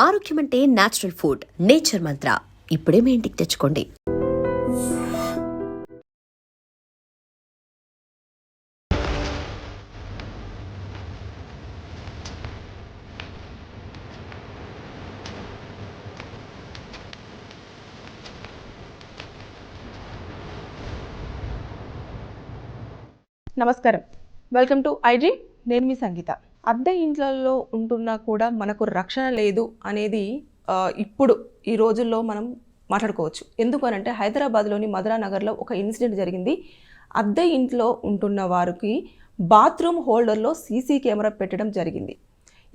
ఆరోగ్యం అంటే natural food nature మంత్ర ఇప్పుడే మీ ఇంటికి తెచ్చుకోండి. నమస్కారం. వెల్కమ్ టు ఐజీ నేను మీ సంగీత. అద్దె ఇంట్లలో ఉంటున్నా కూడా మనకు రక్షణ లేదు అనేది ఇప్పుడు ఈ రోజుల్లో మనం మాట్లాడుకోవచ్చు. ఎందుకు అంటే హైదరాబాద్లోని మధురా నగర్లో ఒక ఇన్సిడెంట్ జరిగింది. అద్దె ఇంట్లో ఉంటున్న వారికి బాత్రూమ్ హోల్డర్లో సీసీ కెమెరా పెట్టడం జరిగింది.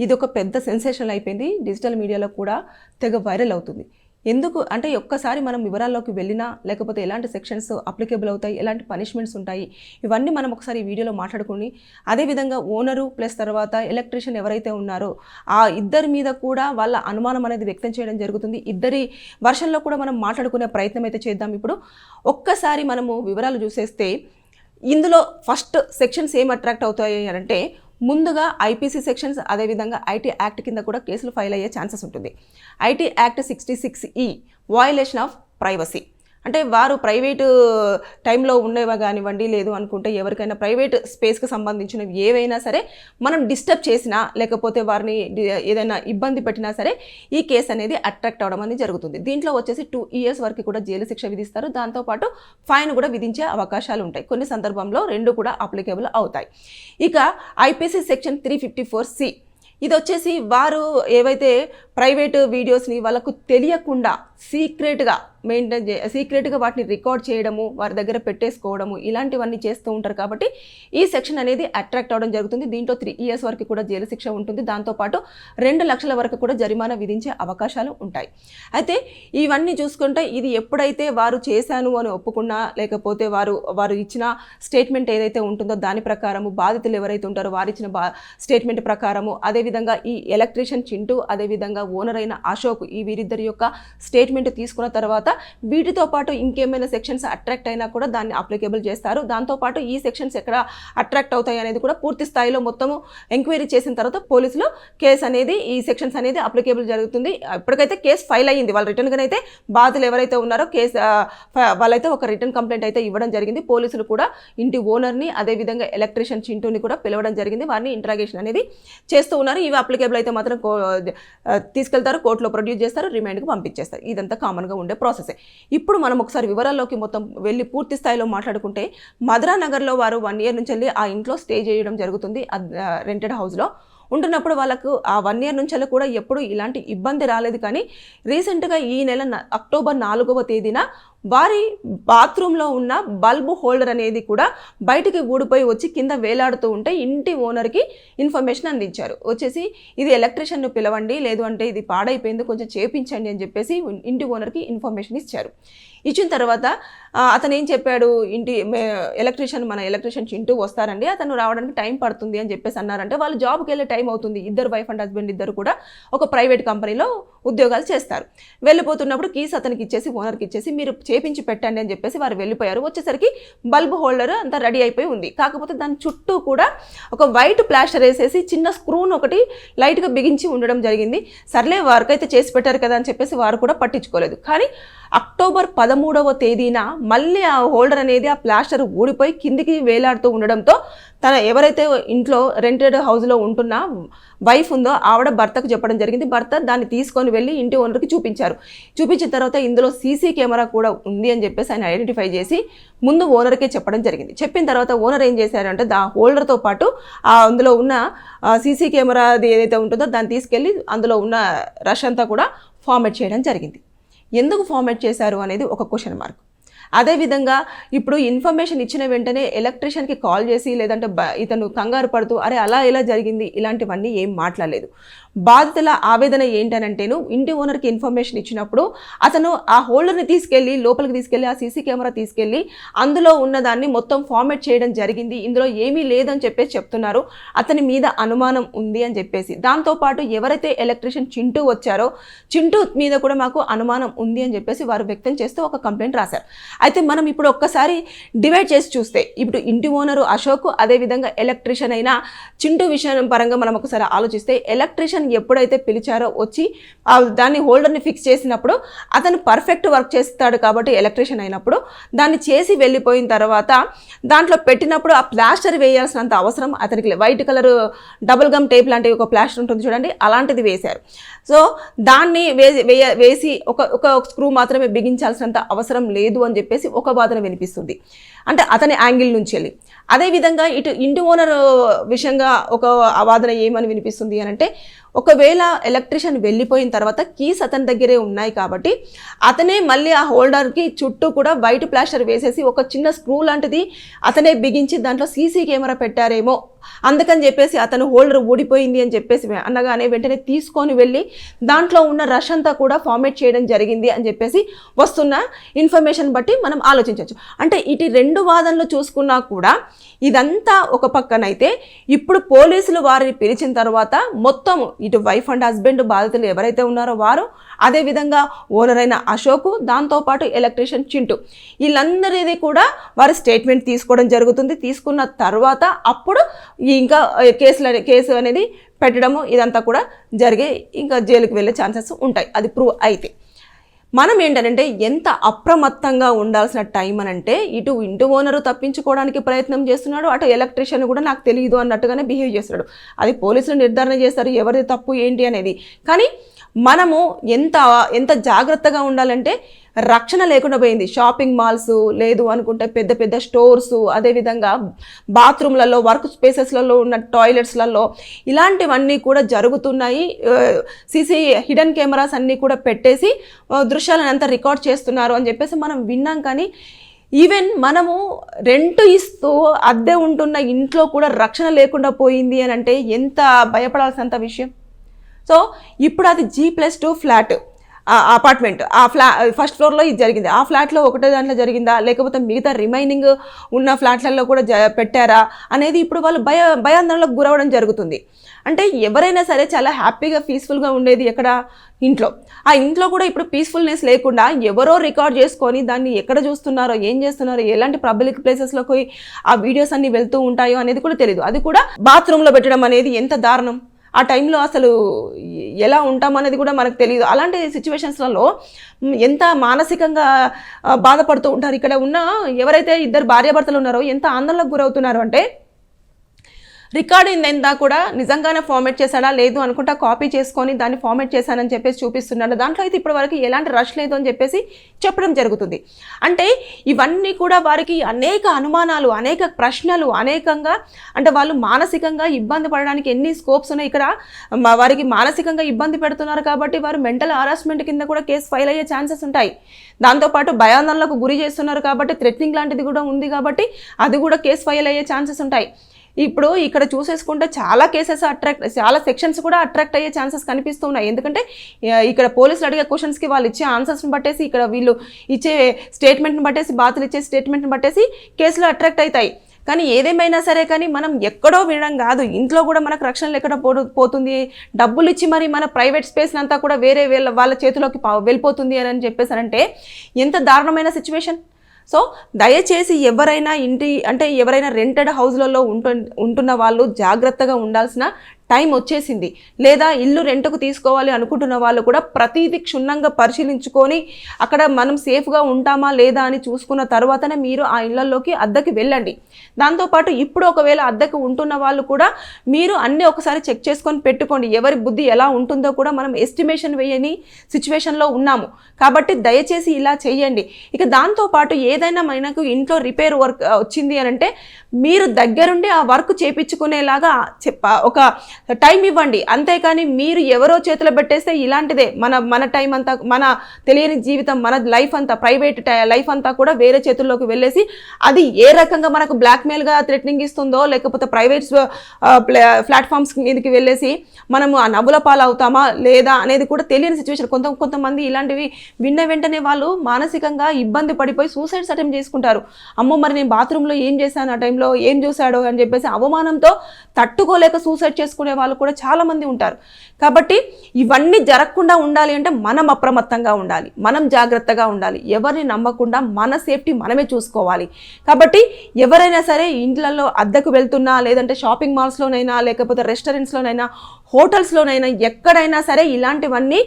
ఇది ఒక పెద్ద సెన్సేషన్ అయిపోయింది. డిజిటల్ మీడియాలో కూడా తెగ వైరల్ అవుతుంది. ఎందుకు? అంటే ఒక్కసారి మనం వివరాల్లోకి వెళ్ళినా లేకపోతే ఎలాంటి సెక్షన్స్ అప్లికేబుల్ అవుతాయి ఎలాంటి పనిష్మెంట్స్ ఉంటాయి ఇవన్నీ మనం ఒకసారి ఈ వీడియోలో మాట్లాడుకుని అదేవిధంగా ఓనరు ప్లస్ తర్వాత ఎలక్ట్రీషియన్ ఎవరైతే ఉన్నారో ఆ ఇద్దరి మీద కూడా వాళ్ళ అనుమానం అనేది వ్యక్తం చేయడం జరుగుతుంది. ఇద్దరి వర్షంలో కూడా మనం మాట్లాడుకునే ప్రయత్నం అయితే చేద్దాం. ఇప్పుడు ఒక్కసారి మనము వివరాలు చూసేస్తే ఇందులో ఫస్ట్ సెక్షన్స్ ఏం అట్రాక్ట్ అవుతాయి అని అంటే ముందుగా ఐపీసీ సెక్షన్స్ అదేవిధంగా ఐటీ యాక్ట్ కింద కూడా కేసులు ఫైల్ అయ్యే ఛాన్సెస్ ఉంటుంది. ఐటీ యాక్ట్ సిక్స్టీ సిక్స్ ఈ వయలేషన్ ఆఫ్ ప్రైవసీ అంటే వారు ప్రైవేటు టైంలో ఉండేవా కానివ్వండి లేదు అనుకుంటే ఎవరికైనా ప్రైవేట్ స్పేస్కి సంబంధించినవి ఏవైనా సరే మనం డిస్టర్బ్ చేసినా లేకపోతే వారిని ఏదైనా ఇబ్బంది పెట్టినా సరే ఈ కేసు అనేది అట్రాక్ట్ అవడం అనేది జరుగుతుంది. దీంట్లో వచ్చేసి టూ ఇయర్స్ వరకు కూడా జైలు శిక్ష విధిస్తారు. దాంతోపాటు ఫైన్ కూడా విధించే అవకాశాలు ఉంటాయి. కొన్ని సందర్భంలో రెండు కూడా అప్లికేబుల్ అవుతాయి. ఇక IPC section three fifty four C ఇది వచ్చేసి వారు ఏవైతే ప్రైవేట్ వీడియోస్ని వాళ్ళకు తెలియకుండా సీక్రెట్గా మెయింటైన్ చే సీక్రెట్గా వాటిని రికార్డ్ చేయడము వారి దగ్గర పెట్టేసుకోవడము ఇలాంటివన్నీ చేస్తూ ఉంటారు కాబట్టి ఈ సెక్షన్ అనేది అట్రాక్ట్ అవ్వడం జరుగుతుంది. దీంట్లో త్రీ ఇయర్స్ వరకు కూడా జైలు శిక్ష ఉంటుంది. దాంతోపాటు రెండు లక్షల వరకు కూడా జరిమానా విధించే అవకాశాలు ఉంటాయి. అయితే ఇవన్నీ చూసుకుంటే ఇది ఎప్పుడైతే వారు చేశాను అని ఒప్పుకున్నా లేకపోతే వారు వారు ఇచ్చిన స్టేట్మెంట్ ఏదైతే ఉంటుందో దాని ప్రకారము బాధితులు ఎవరైతే ఉంటారో వారు ఇచ్చిన బా స్టేట్మెంట్ ప్రకారము అదేవిధంగా ఈ ఎలక్ట్రీషియన్ చింటూ అదేవిధంగా ఓనర్ అయిన అశోక్ ఈ వీరిద్దరి యొక్క స్టేట్ స్టేట్మెంట్ తీసుకున్న తర్వాత వీటితో పాటు ఇంకేమైనా సెక్షన్స్ అట్రాక్ట్ అయినా కూడా దాన్ని అప్లికేబుల్ చేస్తారు. దాంతోపాటు ఈ సెక్షన్స్ ఎక్కడ అట్రాక్ట్ అవుతాయి అనేది కూడా పూర్తి స్థాయిలో మొత్తము ఎంక్వైరీ చేసిన తర్వాత పోలీసులు కేసు అనేది ఈ సెక్షన్స్ అనేది అప్లికేబుల్ జరుగుతుంది. ఇప్పటికైతే కేసు ఫైల్ అయ్యింది. వాళ్ళు రిటర్న్గా అయితే బాధితులు ఎవరైతే ఉన్నారో కేసు వాళ్ళైతే ఒక రిటర్న్ కంప్లైంట్ అయితే ఇవ్వడం జరిగింది. పోలీసులు కూడా ఇంటి ఓనర్ని అదేవిధంగా ఎలక్ట్రీషియన్ చింటూని కూడా పిలవడం జరిగింది. వారిని ఇంట్రాగేషన్ అనేది చేస్తూ ఉన్నారు. ఇవి అప్లికేబుల్ అయితే మాత్రం తీసుకెళ్తారు కోర్టులో ప్రొడ్యూస్ చేస్తారు రిమైండ్కి పంపించేస్తారు. ఇదంతా కామన్గా ఉండే ప్రాసెసే ఇప్పుడు మనం ఒకసారి వివరాల్లోకి మొత్తం వెళ్ళి పూర్తి స్థాయిలో మాట్లాడుకుంటే మధురా నగర్లో వారు వన్ ఇయర్ నుంచి వెళ్ళి ఆ ఇంట్లో స్టే చేయడం జరుగుతుంది. రెంటెడ్ హౌస్లో ఉంటున్నప్పుడు వాళ్ళకు ఆ వన్ ఇయర్ నుంచి కూడా ఎప్పుడు ఇలాంటి ఇబ్బంది రాలేదు కానీ రీసెంట్గా ఈ నెల అక్టోబర్ నాలుగవ తేదీన వారి బాత్రూంలో ఉన్న బల్బ్ హోల్డర్ అనేది కూడా బయటికి ఊడిపోయి వచ్చి కింద వేలాడుతూ ఉంటే ఇంటి ఓనర్కి ఇన్ఫర్మేషన్ అందించారు. వచ్చేసి ఇది ఎలక్ట్రీషియన్ను పిలవండి లేదు అంటే ఇది పాడైపోయింది కొంచెం చేపించండి అని చెప్పేసి ఇంటి ఓనర్కి ఇన్ఫర్మేషన్ ఇచ్చారు. ఇచ్చిన తర్వాత అతను ఏం చెప్పాడు? ఇంటి ఎలక్ట్రీషియన్ మన ఎలక్ట్రీషియన్ చింటూ వస్తారండి అతను రావడానికి టైం పడుతుంది అని చెప్పేసి అన్నారంటే వాళ్ళు జాబ్కి వెళ్ళే టైం అవుతుంది. ఇద్దరు వైఫ్ అండ్ హస్బెండ్ ఇద్దరు కూడా ఒక ప్రైవేట్ కంపెనీలో ఉద్యోగాలు చేస్తారు. వెళ్ళిపోతున్నప్పుడు కీస్ అతనికి ఇచ్చేసి ఓనర్కి ఇచ్చేసి మీరు చేపించి పెట్టండి అని చెప్పేసి వారు వెళ్ళిపోయారు. వచ్చేసరికి బల్బ్ హోల్డర్ అంతా రెడీ అయిపోయి ఉంది. కాకపోతే దాని చుట్టూ కూడా ఒక వైట్ ప్లాస్టర్ వేసేసి చిన్న స్క్రూన్ ఒకటి లైట్గా బిగించి ఉండడం జరిగింది. సర్లే వారికైతే చేసి పెట్టారు కదా అని చెప్పేసి వారు కూడా పట్టించుకోలేదు. కానీ అక్టోబర్ పదమూడవ తేదీన మళ్ళీ ఆ హోల్డర్ అనేది ఆ ప్లాస్టర్ ఊడిపోయి కిందికి వేలాడుతూ ఉండడంతో తన ఎవరైతే ఇంట్లో రెంటెడ్ హౌస్లో ఉంటున్న వైఫ్ ఉందో ఆవిడ భర్తకు చెప్పడం జరిగింది. భర్త దాన్ని తీసుకొని వెళ్ళి ఇంటి ఓనర్కి చూపించారు. చూపించిన తర్వాత ఇందులో సీసీ కెమెరా కూడా ఉంది అని చెప్పేసి ఆయన ఐడెంటిఫై చేసి ముందు ఓనర్కే చెప్పడం జరిగింది. చెప్పిన తర్వాత ఓనర్ ఏం చేశారంటే దా హోల్డర్తో పాటు ఆ అందులో ఉన్న సీసీ కెమెరా ఏదైతే ఉంటుందో దాన్ని తీసుకెళ్ళి అందులో ఉన్న రష్ అంతా కూడా ఫార్మేట్ చేయడం జరిగింది. ఎందుకు ఫార్మేట్ చేశారు అనేది ఒక క్వశ్చన్ మార్క్. అదేవిధంగా ఇప్పుడు ఇన్ఫర్మేషన్ ఇచ్చిన వెంటనే ఎలక్ట్రీషియన్కి కాల్ చేసి లేదంటే బ- ఇతను కంగారు పడుతూ అరే అలా ఎలా జరిగింది? ఇలాంటివన్నీ ఏం మాట్లాడలేదు. బాధితుల ఆవేదన ఏంటనంటేను ఇంటి ఓనర్కి ఇన్ఫర్మేషన్ ఇచ్చినప్పుడు అతను ఆ హోల్డర్ని తీసుకెళ్ళి లోపలికి తీసుకెళ్ళి ఆ సీసీ కెమెరా తీసుకెళ్ళి అందులో ఉన్నదాన్ని మొత్తం ఫార్మేట్ చేయడం జరిగింది. ఇందులో ఏమీ లేదని చెప్పేసి చెప్తున్నారు. అతని మీద అనుమానం ఉంది అని చెప్పేసి. దాంతోపాటు ఎవరైతే ఎలక్ట్రీషియన్ చింటూ వచ్చారో చింటూ మీద కూడా మాకు అనుమానం ఉంది అని చెప్పేసి వారు వ్యక్తం చేస్తూ ఒక కంప్లైంట్ రాశారు. అయితే మనం ఇప్పుడు ఒక్కసారి డివైడ్ చేసి చూస్తే ఇప్పుడు ఇంటి ఓనరు అశోక్ అదేవిధంగా ఎలక్ట్రీషియన్ అయిన చింటూ విషయం పరంగా మనం ఒకసారి ఆలోచిస్తే ఎలక్ట్రీషియన్ ఎలక్ట్రీషియన్ ఎప్పుడైతే పిలిచారో వచ్చి దాన్ని హోల్డర్ని ఫిక్స్ చేసినప్పుడు అతను పర్ఫెక్ట్ వర్క్ చేస్తాడు కాబట్టి ఎలక్ట్రీషియన్ అయినప్పుడు దాన్ని చేసి వెళ్ళిపోయిన తర్వాత దాంట్లో పెట్టినప్పుడు ఆ ప్లాస్టర్ వేయాల్సినంత అవసరం అతనికి లేదు. White colour double gum tape లాంటి ఒక ప్లాస్టర్ ఉంటుంది చూడండి అలాంటిది వేశారు సో దాన్ని వేసి వేయ వేసి ఒక ఒక స్క్రూ మాత్రమే బిగించాల్సినంత అవసరం లేదు అని చెప్పేసి ఒక వాదన వినిపిస్తుంది అంటే అతని యాంగిల్ నుంచి వెళ్ళి. అదేవిధంగా ఇటు ఇంటి ఓనర్ విషయంగా ఒక వాదన ఏమని వినిపిస్తుంది అని అంటే ఒకవేళ ఎలక్ట్రిషియన్ వెళ్ళిపోయిన తర్వాత కీస్ అతని దగ్గరే ఉన్నాయి కాబట్టి అతనే మళ్ళీ ఆ హోల్డర్కి చుట్టూ కూడా వైట్ ప్లాస్టర్ వేసేసి ఒక చిన్న స్క్రూ లాంటిది అతనే బిగించి దాంట్లో సీసీ కెమెరా పెట్టారేమో అందుకని చెప్పేసి అతను హోల్డర్ ఊడిపోయింది అని చెప్పేసి అనగానే వెంటనే తీసుకొని వెళ్ళి దాంట్లో ఉన్న రష్ అంతా కూడా ఫార్మేట్ చేయడం జరిగింది అని చెప్పేసి వస్తున్న ఇన్ఫర్మేషన్ బట్టి మనం ఆలోచించవచ్చు అంటే ఇటు రెండు వాదనలు చూసుకున్నా కూడా ఇదంతా ఒక పక్కనైతే ఇప్పుడు పోలీసులు వారిని పిలిచిన తర్వాత మొత్తం ఇటు వైఫ్ అండ్ హస్బెండ్ బాధితులు ఎవరైతే ఉన్నారో వారు అదేవిధంగా ఓనర్ అయిన అశోకు దాంతోపాటు ఎలక్ట్రీషియన్ చింటు. వీళ్ళందరిది కూడా వారి స్టేట్మెంట్ తీసుకోవడం జరుగుతుంది. తీసుకున్న తర్వాత అప్పుడు ఇంకా కేసులు కేసు అనేది పెట్టడము ఇదంతా కూడా జరిగే ఇంకా జైలుకి వెళ్ళే ఛాన్సెస్ ఉంటాయి. అది ప్రూవ్ అయితే. మనం ఏంటంటే ఎంత అప్రమత్తంగా ఉండాల్సిన టైం అని అంటే ఇటు ఇంటి ఓనరు తప్పించుకోవడానికి ప్రయత్నం చేస్తున్నాడు అటు ఎలక్ట్రీషియన్ కూడా నాకు తెలియదు అన్నట్టుగానే బిహేవ్ చేస్తున్నాడు. అది పోలీసులు నిర్ధారణ చేస్తారు ఎవరిది తప్పు ఏంటి అనేది. కానీ మనము ఎంత ఎంత జాగ్రత్తగా ఉండాలంటే రక్షణ లేకుండా పోయింది. షాపింగ్ మాల్స్ లేదు అనుకుంటే పెద్ద పెద్ద స్టోర్స్ అదేవిధంగా బాత్రూమ్లలో వర్క్ స్పేసెస్లలో ఉన్న టాయిలెట్స్లలో ఇలాంటివన్నీ కూడా జరుగుతున్నాయి. సీసీ హిడెన్ కెమెరాస్ అన్నీ కూడా పెట్టేసి దృశ్యాలను అంతా రికార్డ్ చేస్తున్నారు అని చెప్పేసి మనం విన్నాం. కానీ ఈవెన్ మనము రెంట్ ఇస్తూ అద్దె ఉంటున్న ఇంట్లో కూడా రక్షణ లేకుండా పోయింది అని అంటే ఎంత భయపడాల్సినంత విషయం. సో ఇప్పుడు అది G plus two flat apartment ఆ ఫ్లా ఫస్ట్ ఫ్లోర్లో ఇది జరిగింది. ఆ ఫ్లాట్లో ఒకటే దాంట్లో జరిగిందా? లేకపోతే మిగతా రిమైనింగ్ ఉన్న ఫ్లాట్లలో కూడా జ పెట్టారా? అనేది ఇప్పుడు వాళ్ళు భయ భయాందోళనకు గురవడం జరుగుతుంది. అంటే ఎవరైనా సరే చాలా హ్యాపీగా పీస్ఫుల్గా ఉండేది ఎక్కడ? ఇంట్లో. ఆ ఇంట్లో కూడా ఇప్పుడు పీస్ఫుల్నెస్ లేకుండా ఎవరో రికార్డ్ చేసుకొని దాన్ని ఎక్కడ చూస్తున్నారో ఏం చేస్తున్నారో ఎలాంటి పబ్లిక్ ప్లేసెస్లోకి ఆ వీడియోస్ అన్ని వెళ్తూ ఉంటాయో అనేది కూడా తెలియదు అది కూడా బాత్రూంలో పెట్టడం అనేది ఎంత దారుణం. ఆ టైంలో అసలు ఎలా ఉంటామనేది కూడా మనకు తెలియదు. అలాంటి సిచ్యువేషన్స్లలో ఎంత మానసికంగా బాధపడుతూ ఉంటారు? ఇక్కడ ఉన్న ఎవరైతే ఇద్దరు భార్యాభర్తలు ఉన్నారో ఎంత ఆందోళనకు గురవుతున్నారు అంటే రికార్డింగ్ ఎంత కూడా నిజంగానే ఫార్మేట్ చేశాడా లేదు అనుకుంటా కాపీ చేసుకొని దాన్ని ఫార్మేట్ చేశానని చెప్పేసి చూపిస్తున్నాడు. దాంట్లో అయితే ఇప్పటి వరకు ఎలాంటి రష్ లేదు అని చెప్పేసి చెప్పడం జరుగుతుంది. అంటే ఇవన్నీ కూడా వారికి అనేక అనుమానాలు అనేక ప్రశ్నలు అనేకంగా అంటే వాళ్ళు మానసికంగా ఇబ్బంది పడడానికి ఎన్ని స్కోప్స్ ఉన్నాయి. ఇక్కడ వారికి మానసికంగా ఇబ్బంది పెడుతున్నారు కాబట్టి వారు మెంటల్ హారాస్మెంట్ కింద కూడా కేసు ఫైల్ అయ్యే ఛాన్సెస్ ఉంటాయి. దాంతోపాటు భయాందోళనకు గురి చేస్తున్నారు కాబట్టి థ్రెట్నింగ్ లాంటిది కూడా ఉంది కాబట్టి అది కూడా కేసు ఫైల్ అయ్యే ఛాన్సెస్ ఉంటాయి. ఇప్పుడు ఇక్కడ చూసేసుకుంటే చాలా కేసెస్ అట్రాక్ట్ చాలా సెక్షన్స్ కూడా అట్రాక్ట్ అయ్యే ఛాన్సెస్ కనిపిస్తూ ఉన్నాయి ఎందుకంటే ఇక్కడ పోలీసులు అడిగే క్వశ్చన్స్కి వాళ్ళు ఇచ్చే ఆన్సర్స్ని బట్టేసి ఇక్కడ వీళ్ళు ఇచ్చే స్టేట్మెంట్ని బట్టేసి బాతులు ఇచ్చే స్టేట్మెంట్ని బట్టేసి కేసులు అట్రాక్ట్ అవుతాయి. కానీ ఏదేమైనా సరే కానీ మనం ఎక్కడో వినడం కాదు. ఇంట్లో కూడా మనకు రక్షణ ఎక్కడ పో- పోతుంది. డబ్బులు ఇచ్చి మరి మన ప్రైవేట్ స్పేస్ అంతా కూడా వేరే వీళ్ళ వాళ్ళ చేతిలోకి పా- వెళ్ళిపోతుంది అని చెప్పేసారంటే ఎంత దారుణమైన సిచ్యువేషన్ సో దయచేసి ఎవరైనా ఇంటి అంటే ఎవరైనా రెంటెడ్ హౌస్లలో ఉంటు ఉంటున్న వాళ్ళు జాగ్రత్తగా ఉండాల్సిన టైం వచ్చేసింది. లేదా ఇల్లు రెంట్కు తీసుకోవాలి అనుకుంటున్న వాళ్ళు కూడా ప్రతిదీ క్షుణ్ణంగా పరిశీలించుకొని అక్కడ మనం సేఫ్గా ఉంటామా లేదా అని చూసుకున్న తర్వాతనే మీరు ఆ ఇళ్ళలోకి అద్దెకి వెళ్ళండి. దాంతోపాటు ఇప్పుడు ఒకవేళ అద్దెకి ఉంటున్న వాళ్ళు కూడా మీరు అన్నీ ఒకసారి చెక్ చేసుకొని పెట్టుకోండి. ఎవరి బుద్ధి ఎలా ఉంటుందో కూడా మనం ఎస్టిమేషన్ వేయని సిచ్యువేషన్లో ఉన్నాము. కాబట్టి దయచేసి ఇలా చేయండి. ఇక దాంతోపాటు ఏదైనా మనకు ఇంట్లో రిపేర్ వర్క్ వచ్చింది అని అంటే మీరు దగ్గరుండి ఆ వర్క్ చేపించుకునేలాగా చెప్ప ఒక టైం ఇవ్వండి. అంతేకాని మీరు ఎవరో చేతిలో పెట్టేస్తే ఇలాంటిదే. మన మన టైం అంతా మన తెలియని జీవితం మన లైఫ్ అంతా ప్రైవేట్ లైఫ్ అంతా కూడా వేరే చేతుల్లోకి వెళ్ళేసి అది ఏ రకంగా మనకు బ్లాక్మెయిల్గా థ్రెటనింగ్ ఇస్తుందో లేకపోతే ప్రైవేట్ ప్లాట్ఫామ్స్ మీదకి వెళ్ళేసి మనము ఆ నవ్వుల పాలవుతామా లేదా అనేది కూడా తెలియని సిచ్యువేషన్ కొంత కొంతమంది ఇలాంటివి విన్న వెంటనే వాళ్ళు మానసికంగా ఇబ్బంది పడిపోయి సూసైడ్స్ అటెంప్ట్ చేసుకుంటారు. అమ్మో మరి నేను బాత్రూంలో ఏం చేశాను ఆ టైంలో ఏం చూశాడో అని చెప్పేసి అవమానంతో తట్టుకోలేక సూసైడ్ చేసుకునే వాళ్ళు కూడా చాలామంది ఉంటారు. కాబట్టి ఇవన్నీ జరగకుండా ఉండాలి అంటే మనం అప్రమత్తంగా ఉండాలి. మనం జాగ్రత్తగా ఉండాలి. ఎవరిని నమ్మకుండా మన సేఫ్టీ మనమే చూసుకోవాలి. కాబట్టి ఎవరైనా సరే ఇండ్లలో అద్దెకు వెళ్తున్నా లేదంటే షాపింగ్ మాల్స్లోనైనా లేకపోతే రెస్టారెంట్స్లోనైనా హోటల్స్లోనైనా ఎక్కడైనా సరే ఇలాంటివన్నీ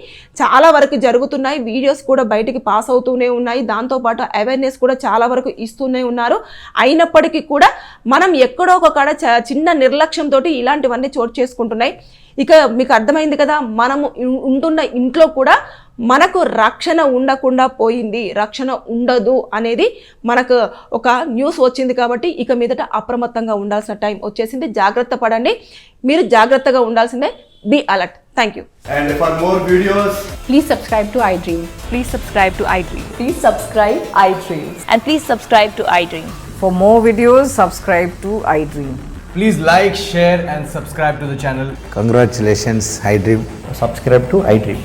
చాలా వరకు జరుగుతున్నాయి. వీడియోస్ కూడా బయటికి పాస్ అవుతూనే ఉన్నాయి. దాంతోపాటు అవేర్నెస్ కూడా చాలా వరకు ఇస్తూనే ఉన్నారు. అయినప్పటికీ కూడా మనం ఎక్కడో ఒక కాడ చ- చిన్న నిర్లక్ష్యంతో ఇలాంటివన్నీ చోటు చేసుకుంటున్నాయి. ఇక మీకు అర్థమైంది కదా మనము ఉంటున్న ఇంట్లో కూడా మనకు రక్షణ ఉండకుండా పోయింది రక్షణ ఉండదు అనేది మనకు ఒక న్యూస్ వచ్చింది కాబట్టి ఇక మీదట అప్రమత్తంగా ఉండాల్సిన టైం వచ్చేసింది. జాగ్రత్త పడండి. మీరు జాగ్రత్తగా ఉండాల్సిందే. Be alert thank you please subscribe to I dream please subscribe to I dream please subscribe I dream and please subscribe to I dream for more videos subscribe to I dream please like share and subscribe to the channel congratulations I dream subscribe to I dream